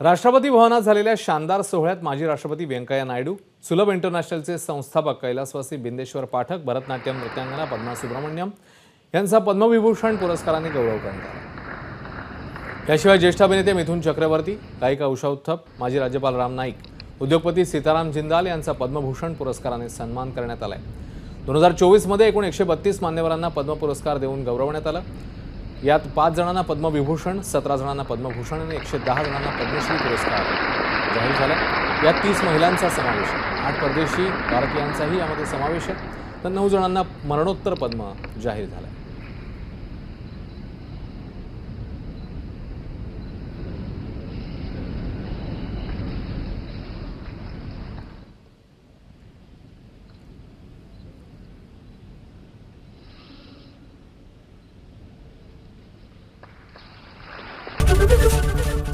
राष्ट्रपती भवनात झालेल्या शानदार सोहळ्यात माजी राष्ट्रपती व्यंकय्या नायडू सुलभ इंटरनॅशनलचे संस्थापक कैलासवासी बिंदेश्वर पाठक भरतनाट्यम नृत्यांगना पद्मा सुब्रमण्यम यांचा पद्मविभूषण पुरस्काराने गौरव करण्यात आला. याशिवाय ज्येष्ठ अभिनेते मिथुन चक्रवर्ती गायिका उषा उत्थप माजी राज्यपाल राम नाईक उद्योगपती सीताराम जिंदाल यांचा पद्मभूषण पुरस्काराने सन्मान करण्यात आलाय. दोन हजार चोवीसमध्ये एकूण एकशे बत्तीस मान्यवरांना पद्म पुरस्कार देऊन गौरवण्यात आलं. यात पाच जणांना पद्मविभूषण सतरा जणांना पद्मभूषण आणि एकशे दहा जणांना पद्मश्री पुरस्कार जाहीर झाला. यात तीस महिलांचा समावेश आहे. आठ परदेशी भारतीयांचाही यामध्ये समावेश आहे. तर नऊ जणांना मरणोत्तर पद्म जाहीर झाला